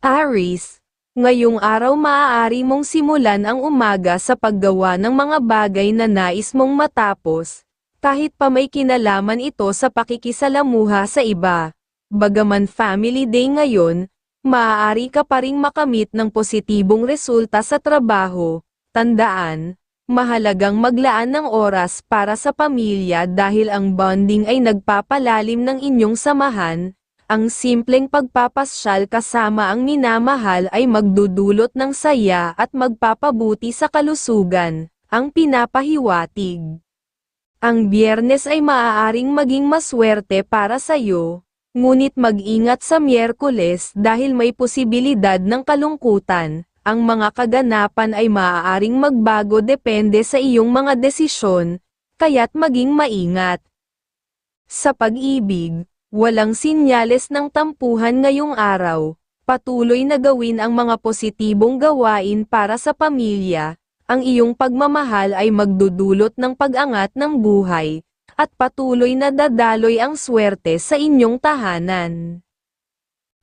Aries, ngayong araw maaari mong simulan ang umaga sa paggawa ng mga bagay na nais mong matapos, kahit pa may kinalaman ito sa pakikisalamuha sa iba. Bagaman family day ngayon, maaari ka pa ring makamit ng positibong resulta sa trabaho. Tandaan, mahalagang maglaan ng oras para sa pamilya dahil ang bonding ay nagpapalalim ng inyong samahan, ang simpleng pagpapasyal kasama ang minamahal ay magdudulot ng saya at magpapabuti sa kalusugan, ang pinapahiwatig. Ang biyernes ay maaaring maging maswerte para sa iyo, ngunit mag-ingat sa miyerkules dahil may posibilidad ng kalungkutan. Ang mga kaganapan ay maaaring magbago depende sa iyong mga desisyon, kaya't maging maingat. Sa pag-ibig, Walang sinyales ng tampuhan ngayong araw. Patuloy na gawin ang mga positibong gawain para sa pamilya. Ang iyong pagmamahal ay magdudulot ng pag-angat ng buhay, at patuloy na dadaloy ang swerte sa inyong tahanan.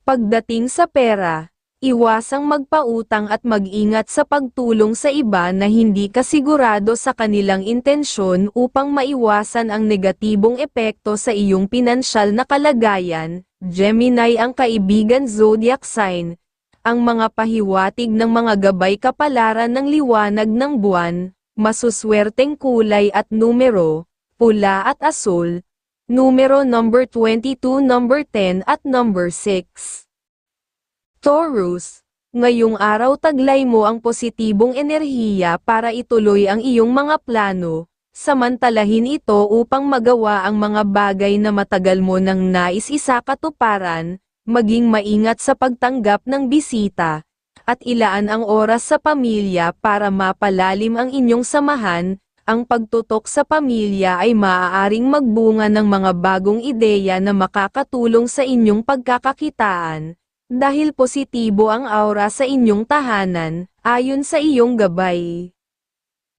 Pagdating sa pera, Iwasang magpautang at mag-ingat sa pagtulong sa iba na hindi kasigurado sa kanilang intensyon upang maiwasan ang negatibong epekto sa iyong pinansyal na kalagayan. Gemini ang kaibigan zodiac sign. Ang mga pahiwatig ng mga gabay kapalaran ng liwanag ng buwan, masuswerteng kulay at numero, pula at asul, numero number 22, number 10 at number 6. Taurus, ngayong araw taglay mo ang positibong enerhiya para ituloy ang iyong mga plano, samantalahin ito upang magawa ang mga bagay na matagal mo nang nais isakatuparan, maging maingat sa pagtanggap ng bisita, at ilaan ang oras sa pamilya para mapalalim ang inyong samahan, ang pagtutok sa pamilya ay maaaring magbunga ng mga bagong ideya na makakatulong sa inyong pagkakakitaan dahil positibo ang aura sa inyong tahanan, ayon sa iyong gabay.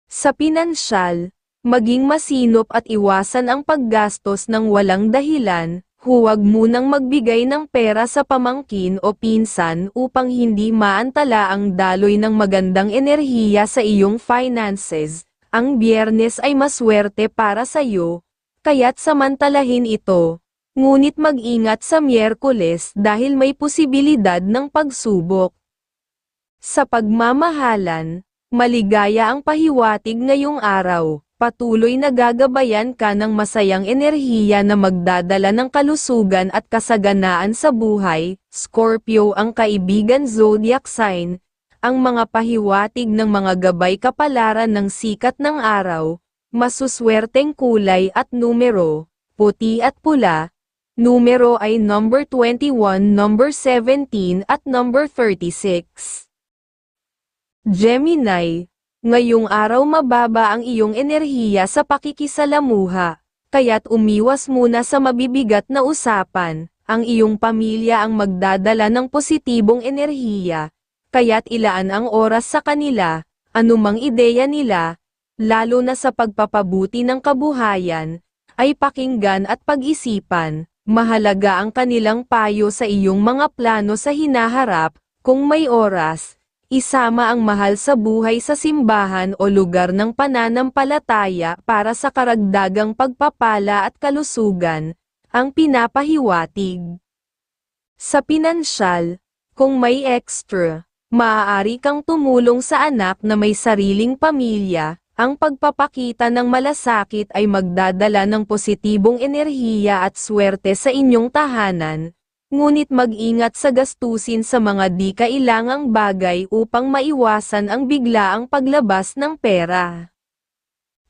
Sa pinansyal, maging masinop at iwasan ang paggastos ng walang dahilan, huwag munang magbigay ng pera sa pamangkin o pinsan upang hindi maantala ang daloy ng magandang enerhiya sa iyong finances. Ang biyernes ay maswerte para sa iyo, kaya't samantalahin ito. Ngunit mag-ingat sa Miyerkules dahil may posibilidad ng pagsubok. Sa pagmamahalan, maligaya ang pahiwatig ngayong araw, patuloy na gagabayan ka ng masayang enerhiya na magdadala ng kalusugan at kasaganaan sa buhay, Scorpio ang kaibigan zodiac sign, ang mga pahiwatig ng mga gabay kapalaran ng sikat ng araw, masuswerteng kulay at numero, puti at pula, Numero ay number 21, number 17 at number 36. Gemini, ngayong araw mababa ang iyong enerhiya sa pakikisalamuha, kaya't umiwas muna sa mabibigat na usapan, ang iyong pamilya ang magdadala ng positibong enerhiya, kaya't ilaan ang oras sa kanila, anumang ideya nila, lalo na sa pagpapabuti ng kabuhayan, ay pakinggan at pag-isipan, Mahalaga ang kanilang payo sa iyong mga plano sa hinaharap, kung may oras, isama ang mahal sa buhay sa simbahan o lugar ng pananampalataya para sa karagdagang pagpapala at kalusugan, ang pinapahiwatig. Sa pinansyal, kung may extra, maaari kang tumulong sa anak na may sariling pamilya, ang pagpapakita ng malasakit ay magdadala ng positibong enerhiya at swerte sa inyong tahanan, ngunit mag-ingat sa gastusin sa mga di kailangang bagay upang maiwasan ang biglaang paglabas ng pera.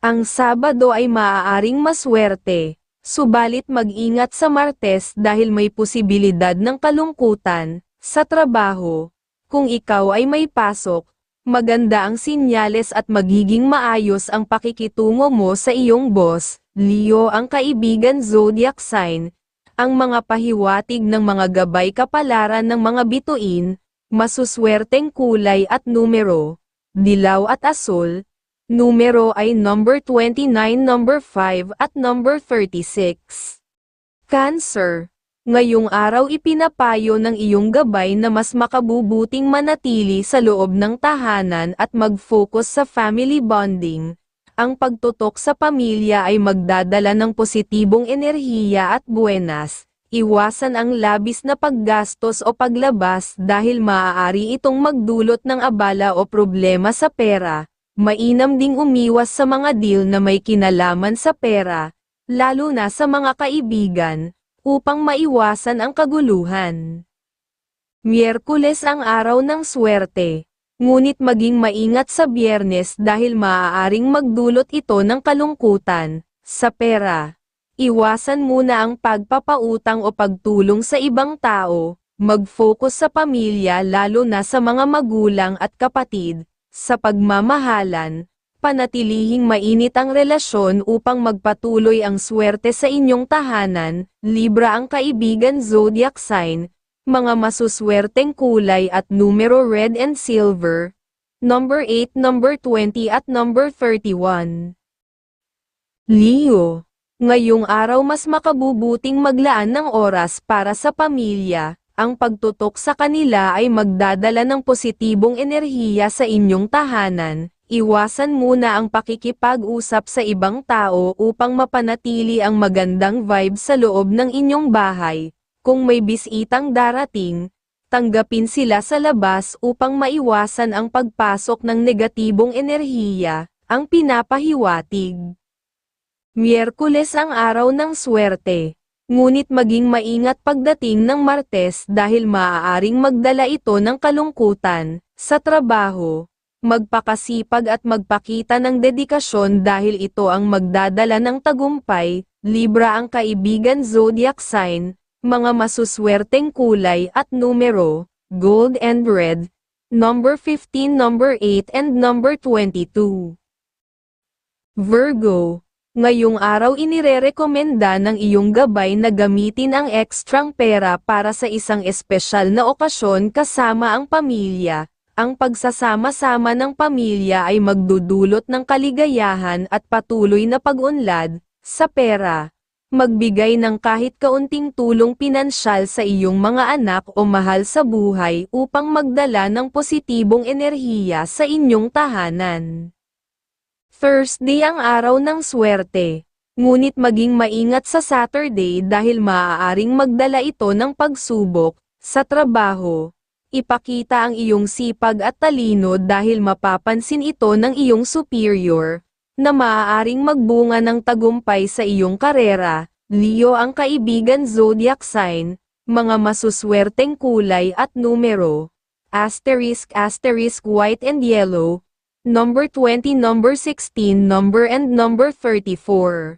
Ang Sabado ay maaaring maswerte, subalit mag-ingat sa Martes dahil may posibilidad ng kalungkutan, sa trabaho, kung ikaw ay may pasok, maganda ang sinyales at magiging maayos ang pakikitungo mo sa iyong boss, Leo ang kaibigan zodiac sign, ang mga pahiwatig ng mga gabay kapalaran ng mga bituin, masuswerteng kulay at numero, dilaw at asul, numero ay number 29, number 5 at number 36. Cancer Ngayong araw ipinapayo ng iyong gabay na mas makabubuting manatili sa loob ng tahanan at mag-focus sa family bonding. Ang pagtutok sa pamilya ay magdadala ng positibong enerhiya at buenas. Iwasan ang labis na paggastos o paglabas dahil maaari itong magdulot ng abala o problema sa pera. Mainam ding umiwas sa mga deal na may kinalaman sa pera, lalo na sa mga kaibigan, upang maiwasan ang kaguluhan. Miyerkules ang araw ng swerte, ngunit maging maingat sa biyernes dahil maaaring magdulot ito ng kalungkutan, sa pera. Iwasan muna ang pagpapautang o pagtulong sa ibang tao, mag-focus sa pamilya lalo na sa mga magulang at kapatid, sa pagmamahalan, panatilihing mainit ang relasyon upang magpatuloy ang swerte sa inyong tahanan, Libra ang kaibigan zodiac sign, mga masuswerteng kulay at numero red and silver, number 8, number 20 at number 31. Leo, ngayong araw mas makabubuting maglaan ng oras para sa pamilya, ang pagtutok sa kanila ay magdadala ng positibong enerhiya sa inyong tahanan, iwasan muna ang pakikipag-usap sa ibang tao upang mapanatili ang magandang vibe sa loob ng inyong bahay. Kung may bisitang darating, tanggapin sila sa labas upang maiwasan ang pagpasok ng negatibong enerhiya, ang pinapahiwatig. Miyerkules ang araw ng swerte, ngunit maging maingat pagdating ng Martes dahil maaaring magdala ito ng kalungkutan, sa trabaho, magpakasipag at magpakita ng dedikasyon dahil ito ang magdadala ng tagumpay, Libra ang kaibigan zodiac sign, mga masuswerteng kulay at numero, gold and red, number 15, number 8 and number 22. Virgo, ngayong araw inirerekomenda ng iyong gabay na gamitin ang ekstrang pera para sa isang espesyal na okasyon kasama ang pamilya. Ang pagsasama-sama ng pamilya ay magdudulot ng kaligayahan at patuloy na pag-unlad sa pera. Magbigay ng kahit kaunting tulong pinansyal sa iyong mga anak o mahal sa buhay upang magdala ng positibong enerhiya sa inyong tahanan. Thursday ang araw ng swerte. Ngunit maging maingat sa Saturday dahil maaaring magdala ito ng pagsubok sa trabaho. Ipakita ang iyong sipag at talino dahil mapapansin ito ng iyong superior, na maaaring magbunga ng tagumpay sa iyong karera. Leo ang kaibigan zodiac sign, mga masuswerteng kulay at numero. Asterisk asterisk white and yellow, number 20 number 16 number and number 34.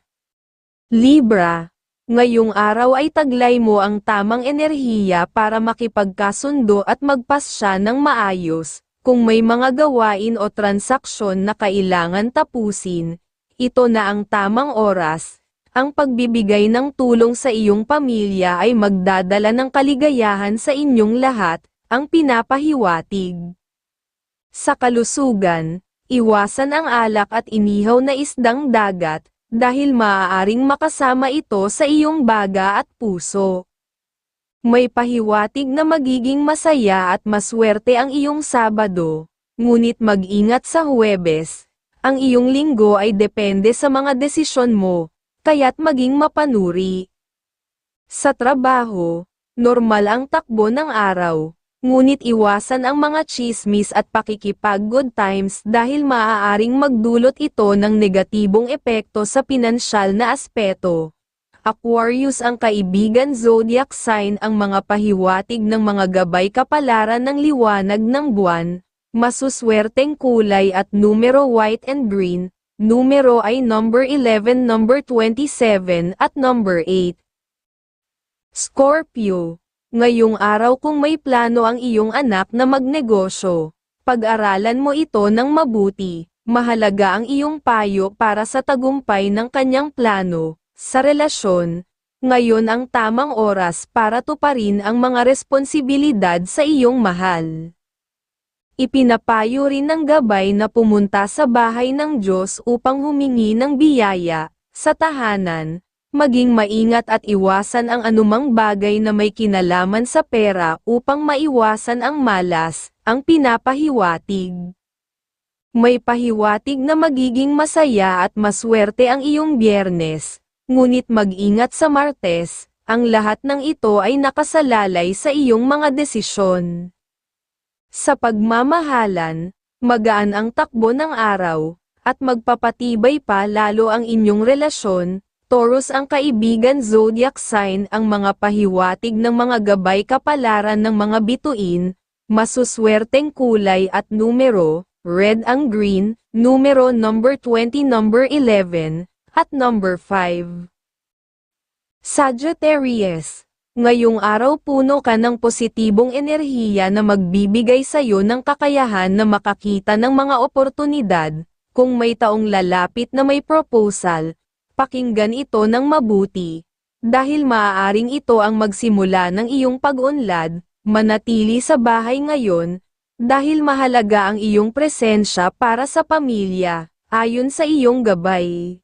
Libra, ngayong araw ay taglay mo ang tamang enerhiya para makipagkasundo at magpasya ng maayos, kung may mga gawain o transaksyon na kailangan tapusin, ito na ang tamang oras. Ang pagbibigay ng tulong sa iyong pamilya ay magdadala ng kaligayahan sa inyong lahat, ang pinapahiwatig. Sa kalusugan, iwasan ang alak at inihaw na isdang dagat, dahil maaaring makasama ito sa iyong baga at puso. May pahiwatig na magiging masaya at maswerte ang iyong Sabado, ngunit mag-ingat sa Huwebes. Ang iyong linggo ay depende sa mga desisyon mo, kaya't maging mapanuri. Sa trabaho, normal ang takbo ng araw, ngunit iwasan ang mga chismis at pakikipag good times dahil maaaring magdulot ito ng negatibong epekto sa pinansyal na aspeto. Aquarius ang kaibigan zodiac sign ang mga pahiwatig ng mga gabay kapalaran ng liwanag ng buwan, masuswerteng kulay at numero white and green, numero ay number 11, number 27 at number 8. Scorpio, ngayong araw kung may plano ang iyong anak na magnegosyo, pag-aralan mo ito ng mabuti, mahalaga ang iyong payo para sa tagumpay ng kanyang plano sa relasyon, ngayon ang tamang oras para tuparin ang mga responsibilidad sa iyong mahal. Ipinapayo rin ng gabay na pumunta sa bahay ng Diyos upang humingi ng biyaya, sa tahanan, maging maingat at iwasan ang anumang bagay na may kinalaman sa pera upang maiwasan ang malas, ang pinapahiwatig. May pahiwatig na magiging masaya at maswerte ang iyong biyernes, ngunit mag-ingat sa Martes, ang lahat ng ito ay nakasalalay sa iyong mga desisyon. Sa pagmamahalan, magaan ang takbo ng araw, at magpapatibay pa lalo ang inyong relasyon, Taurus ang kaibigan zodiac sign ang mga pahiwatig ng mga gabay kapalaran ng mga bituin, masuswerteng kulay at numero, red ang green, numero number 20 number 11, at number 5. Sagittarius Ngayong araw puno ka ng positibong enerhiya na magbibigay sa iyo ng kakayahan na makakita ng mga oportunidad, kung may taong lalapit na may proposal, pakinggan ito ng mabuti. Dahil maaaring ito ang magsimula ng iyong pag-unlad, manatili sa bahay ngayon, dahil mahalaga ang iyong presensya para sa pamilya, ayon sa iyong gabay.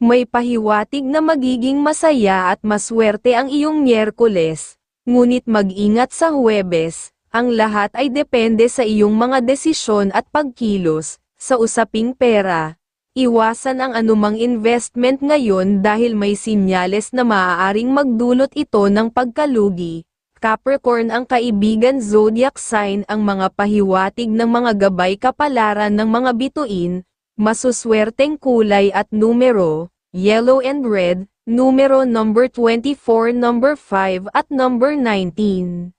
May pahiwatig na magiging masaya at maswerte ang iyong Miyerkules, ngunit mag-ingat sa Huwebes, ang lahat ay depende sa iyong mga desisyon at pagkilos, sa usaping pera. Iwasan ang anumang investment ngayon dahil may sinyales na maaaring magdulot ito ng pagkalugi. Capricorn ang kaibigan zodiac sign ang mga pahiwatig ng mga gabay kapalaran ng mga bituin, masuswerteng kulay at numero, yellow and red, numero number 24, number 5 at number 19.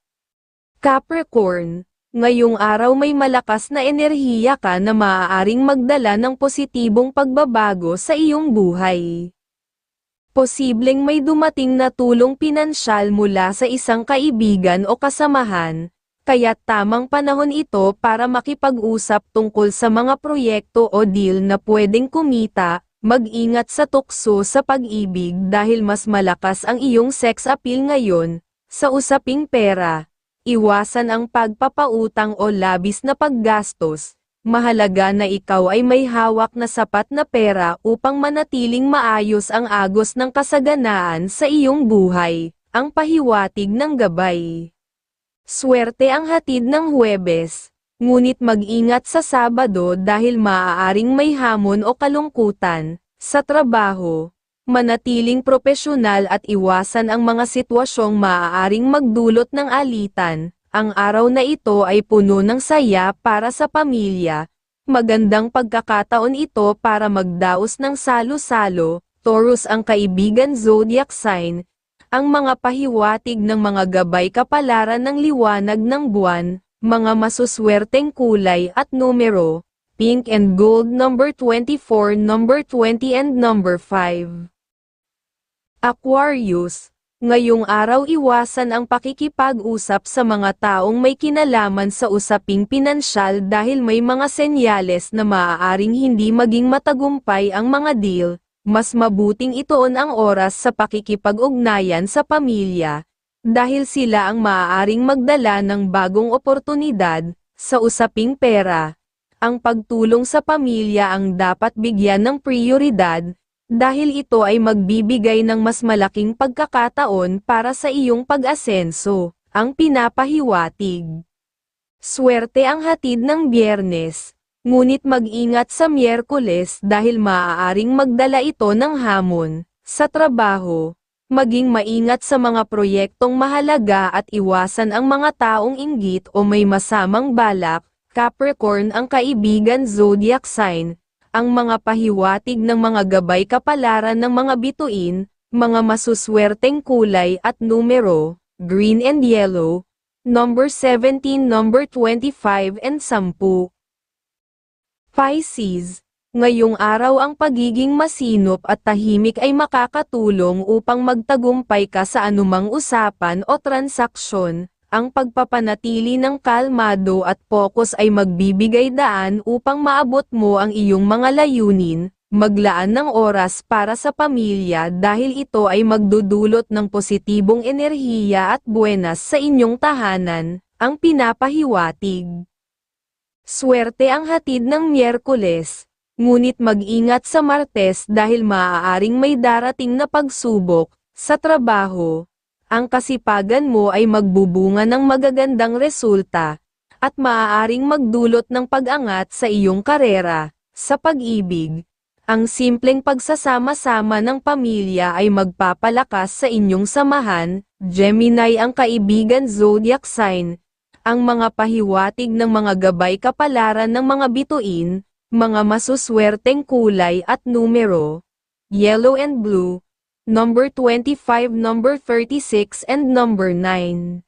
Capricorn, ngayong araw may malakas na enerhiya ka na maaaring magdala ng positibong pagbabago sa iyong buhay. Posibleng may dumating na tulong pinansyal mula sa isang kaibigan o kasamahan, kaya tamang panahon ito para makipag-usap tungkol sa mga proyekto o deal na pwedeng kumita, mag-ingat sa tukso sa pag-ibig dahil mas malakas ang iyong sex appeal ngayon, sa usaping pera. Iwasan ang pagpapautang o labis na paggastos, mahalaga na ikaw ay may hawak na sapat na pera upang manatiling maayos ang agos ng kasaganaan sa iyong buhay, ang pahiwatig ng gabay. Swerte ang hatid ng Huwebes, ngunit mag-ingat sa Sabado dahil maaaring may hamon o kalungkutan, sa trabaho, manatiling propesyonal at iwasan ang mga sitwasyong maaaring magdulot ng alitan, ang araw na ito ay puno ng saya para sa pamilya, magandang pagkakataon ito para magdaos ng salo-salo, Taurus ang kaibigan zodiac sign, ang mga pahiwatig ng mga gabay kapalaran ng liwanag ng buwan, mga masuswerteng kulay at numero, pink and gold number 24, number 20 and number 5. Aquarius, ngayong araw iwasan ang pakikipag-usap sa mga taong may kinalaman sa usaping pinansyal dahil may mga senyales na maaaring hindi maging matagumpay ang mga deal, mas mabuting itoon ang oras sa pakikipag-ugnayan sa pamilya, dahil sila ang maaaring magdala ng bagong oportunidad, sa usaping pera. Ang pagtulong sa pamilya ang dapat bigyan ng prioridad, dahil ito ay magbibigay ng mas malaking pagkakataon para sa iyong pag-asenso, ang pinapahiwatig. Swerte ang hatid ng biyernes, Ngunit mag-ingat sa Miyerkules dahil maaaring magdala ito ng hamon, sa trabaho, maging maingat sa mga proyektong mahalaga at iwasan ang mga taong inggit o may masamang balak, Capricorn ang kaibigan zodiac sign, ang mga pahiwatig ng mga gabay kapalaran ng mga bituin, mga masuswerteng kulay at numero, green and yellow, number 17 number 25 and 10. Pisces, ngayong araw ang pagiging masinop at tahimik ay makakatulong upang magtagumpay ka sa anumang usapan o transaksyon. Ang pagpapanatili ng kalmado at focus ay magbibigay daan upang maabot mo ang iyong mga layunin, maglaan ng oras para sa pamilya dahil ito ay magdudulot ng positibong enerhiya at buenas sa inyong tahanan, ang pinapahiwatig. Swerte ang hatid ng Miyerkules, Ngunit mag-ingat sa Martes dahil maaaring may darating na pagsubok, sa trabaho. Ang kasipagan mo ay magbubunga ng magagandang resulta, at maaaring magdulot ng pag-angat sa iyong karera, sa pag-ibig. Ang simpleng pagsasama-sama ng pamilya ay magpapalakas sa inyong samahan, Gemini ang kaibigan zodiac sign, ang mga pahiwatig ng mga gabay kapalaran ng mga bituin, mga masuswerteng kulay at numero, yellow and blue, number 25, number 36 and number 9.